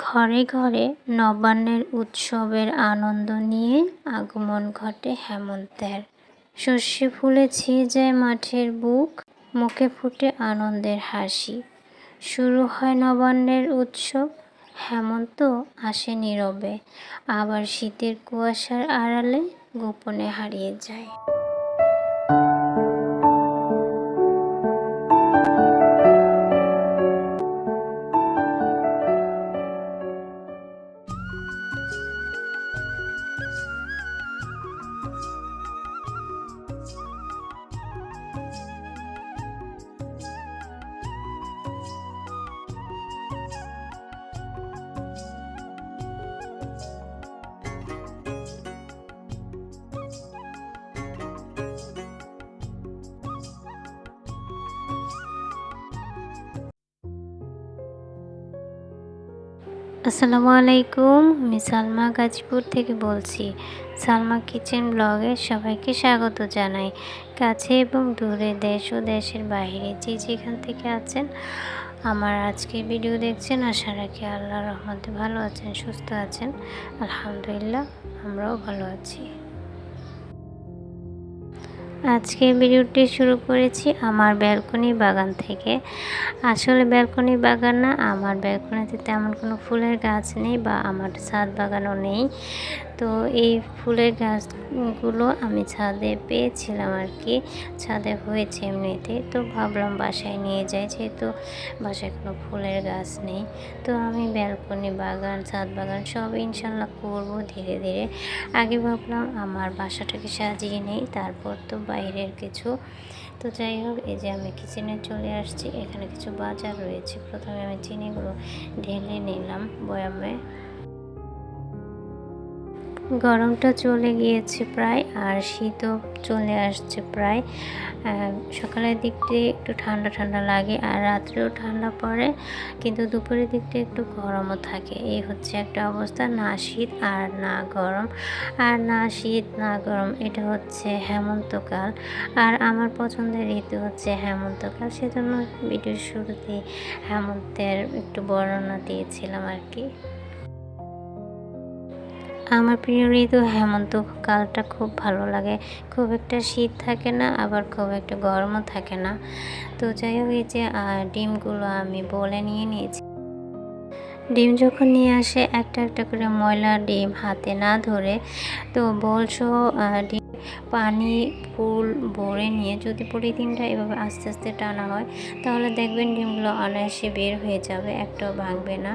ঘরে ঘরে নবান্নের উৎসবের আনন্দ নিয়ে আগমন ঘটে হেমন্তের। শস্যে ফুলে ফুলেছে যায় মাঠের বুক, মুখে ফুটে আনন্দের হাসি। শুরু হয় নবান্নের উৎসব, হেমন্ত আসে নীরবে। আবার শীতের কুয়াশার আড়ালে গোপনে হারিয়ে যায়। আসসালামু আলাইকুম, আমি সালমা গাজীপুর থেকে বলছি। সালমা কিচেন ব্লগে সবাইকে স্বাগত জানাই। কাছে এবং দূরে দেশ ও দেশের বাইরে যে যেখান থেকে আছেন, আমার আজকে ভিডিও দেখছেন, আশা রাখি আল্লাহ রহমতে ভালো আছেন, সুস্থ আছেন। আলহামদুলিল্লাহ, আমরাও ভালো আছি। আজকে ভিডিওটি শুরু করেছি আমার ব্যালকনি বাগান থেকে। আসলে ব্যালকনি বাগান না, আমার ব্যালকনিতে তেমন কোনো ফুলের গাছ নেই বা আমার ছাদ বাগানও নেই। তো এই ফুলের গাছগুলো আমি ছাদে পেয়েছিলাম আর কি। ছাদে হয়েছে এমনিতে। তো ভাবলাম বাসায় নিয়ে যাই, যেহেতু বাসায় কোনো ফুলের গাছ নেই। তো আমি ব্যালকনি বাগান, ছাদ বাগান সব ইনশাল্লাহ করব ধীরে ধীরে। আগে ভাবলাম আমার বাসাটাকে সাজিয়ে নেই, তারপর তো বাইরের কিছু। তো যাই হোক, এই যে আমি কিচেনে চলে আসছি। এখানে কিছু বাজার রয়েছে। প্রথমে আমি চিনিগুলো ঢেলে নিলাম বয়ামে। গরমটা চলে গিয়েছে প্রায় আর শীতও চলে আসছে প্রায়। সকালের দিক দিয়ে একটু ঠান্ডা ঠান্ডা লাগে আর রাত্রেও ঠান্ডা পড়ে, কিন্তু দুপুরের দিক দিয়ে একটু গরমও থাকে। এই হচ্ছে একটা অবস্থা, না শীত আর না গরম। আর না শীত, না গরম, এটা হচ্ছে হেমন্তকাল। আর আমার পছন্দের ঋতু হচ্ছে হেমন্তকাল, সেজন্য ভিডিওর শুরুতেই হেমন্তের একটু বর্ণনা দিয়েছিলাম আর কি। আমার প্রিয় ঋতু হেমন্ত। কালটা খুব ভালো লাগে। খুব একটা শীত থাকে না, আবার খুব একটা গরমও থাকে না। তো যাই হোক, এই যে ডিমগুলো আমি বলে নিয়ে নিয়েছি। ডিম যখন নিয়ে আসে, একটা একটা করে ময়লা ডিম হাতে না ধরে, তো বলছো ডিম পানি, ফুল ভরে নিয়ে যদি প্রতিদিনটা এভাবে আস্তে আস্তে টানা হয়, তাহলে দেখবেন ডিমগুলো অনায়াসে বের হয়ে যাবে, একটাও ভাঙবে না।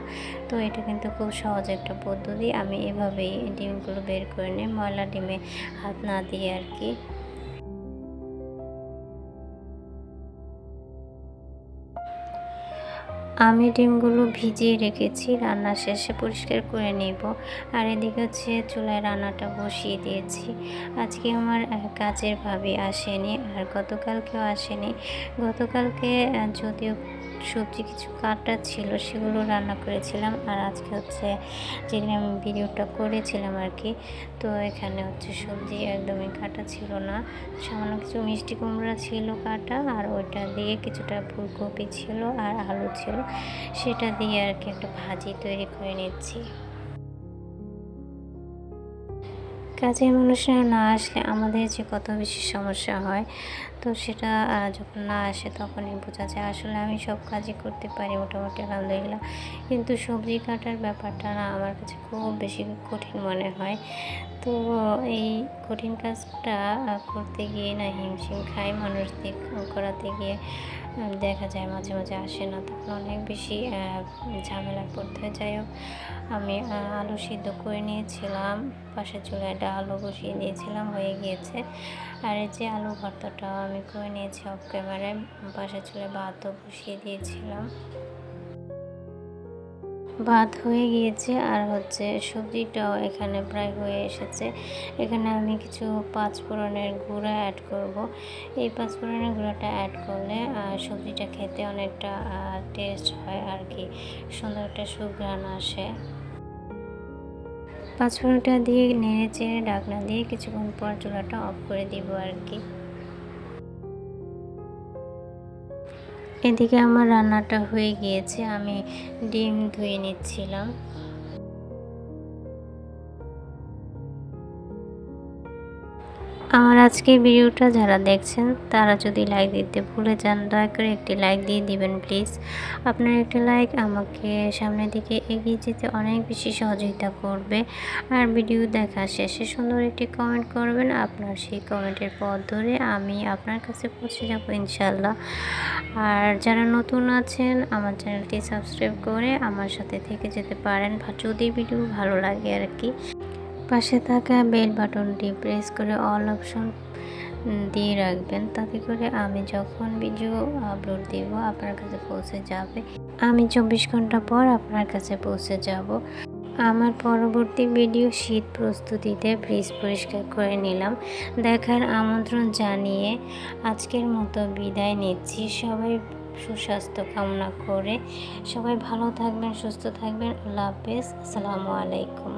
তো এটা কিন্তু খুব সহজ একটা পদ্ধতি। আমি এভাবেই ডিমগুলো বের করে নিই, ময়লা ডিমে হাত না দিয়ে আর কি। আমি ডিমগুলো ভিজিয়ে রেখেছি, রান্না শেষে পরিষ্কার করে নেব। আর এদিকে হচ্ছে চুলায় রান্নাটা বসিয়ে দিয়েছি। আজকে আমার কাজের ভাবি আসেনি আর গতকালকেও আসেনি। গতকালকে যদিও সবজি কিছু কাটা ছিল, সেগুলো রান্না করেছিলাম। আর আজকে হচ্ছে যেদিন আমি ভিডিওটা করেছিলাম আর কি, তো এখানে হচ্ছে সবজি একদমই কাটা ছিল না। সামান্য কিছু মিষ্টি কুমড়া ছিল কাটা, আর ওইটা দিয়ে কিছুটা ফুলকপি ছিল আর আলু ছিল। সেটা দিয়ে আর কি একটা ভাজি তৈরি করে নিচ্ছি। কাজের মানুষরা না আসলে আমাদের যে কত বেশি সমস্যা হয় তো সেটা যখন না আসে তখনই বোঝা যায়। আসলে আমি সব কাজই করতে পারি মোটামুটি আলহামদুলিল্লাহ। কিন্তু সবজি কাটার ব্যাপারটা না আমার কাছে খুব বেশি কঠিন মনে হয়। তো এই কঠিন কাজটা করতে গিয়ে না হিমশিম খাই, মানুষ করাতে গিয়ে দেখা যায় মাঝে মাঝে আসে না। তখন অনেক বেশি ঝামেলা পড়তে হয়। যাই হোক, আমি আলু সিদ্ধ করে নিয়েছিলাম। পাশে চুলায় আলু বসিয়ে দিয়েছিলাম হয়ে গিয়েছে। আর এই যে আলু ভর্তাটা আমি করে নিয়েছি অফ ক্যামেরায় পাশে চুলে ভাতও বসিয়ে দিয়েছিলাম। ভাত হয়ে গিয়েছে আর হচ্ছে সবজিটাও এখানে প্রায় হয়ে এসেছে। এখানে আমি কিছু পাঁচফোড়নের গুঁড়া অ্যাড করব। এই পাঁচফোড়নের গুঁড়াটা অ্যাড করলে সবজিটা খেতে অনেকটা টেস্ট হয় আর কি। সুন্দর একটা সুঘ্রাণ আসে। পাঁচফোড়নটা দিয়ে নেড়ে চেড়ে ডাকনা দিয়ে কিছুক্ষণ পর চুলাটা অফ করে দিব আর কি। এদিকে আমার রান্নাটা হয়ে গিয়েছে আমি ডিম ধুয়ে নিচ্ছিলাম। আমার আজকের ভিডিওটা যারা দেখছেন, তারা যদি লাইক দিতে ভুলে যান, দয়া করে একটি লাইক দিয়ে দিবেন প্লিজ আপনার একটি লাইক আমাকে সামনের দিকে এগিয়ে যেতে অনেক বেশি সহযোগিতা করবে। আর ভিডিও দেখা শেষে সুন্দর একটি কমেন্ট করবেন। আপনার সেই কমেন্টের পর ধরে আমি আপনার কাছে পৌঁছে যাব ইনশাল্লাহ আর যারা নতুন আছেন, আমার চ্যানেলটি সাবস্ক্রাইব করে আমার সাথে থেকে যেতে পারেন। যদি ভিডিও ভালো লাগে আর কি পাশে থাকা বেল বাটনটি প্রেস করে অল অপশন দিয়ে রাখবেন। তাতে করে আমি যখন ভিডিও আপলোড দেব, আপনার কাছে পৌঁছে যাবে। আমি চব্বিশ ঘণ্টা পর আপনার কাছে পৌঁছে যাব। আমার পরবর্তী ভিডিও শীত প্রস্তুতিতে ব্রিজ পরিষ্কার করে নিলাম। দেখার আমন্ত্রণ জানিয়ে আজকের মতো বিদায় নিচ্ছি। সবাই সুস্বাস্থ্য কামনা করে সবাই ভালো থাকবেন, সুস্থ থাকবেন। আল্লাহ হাফেজ। আসসালামু আলাইকুম।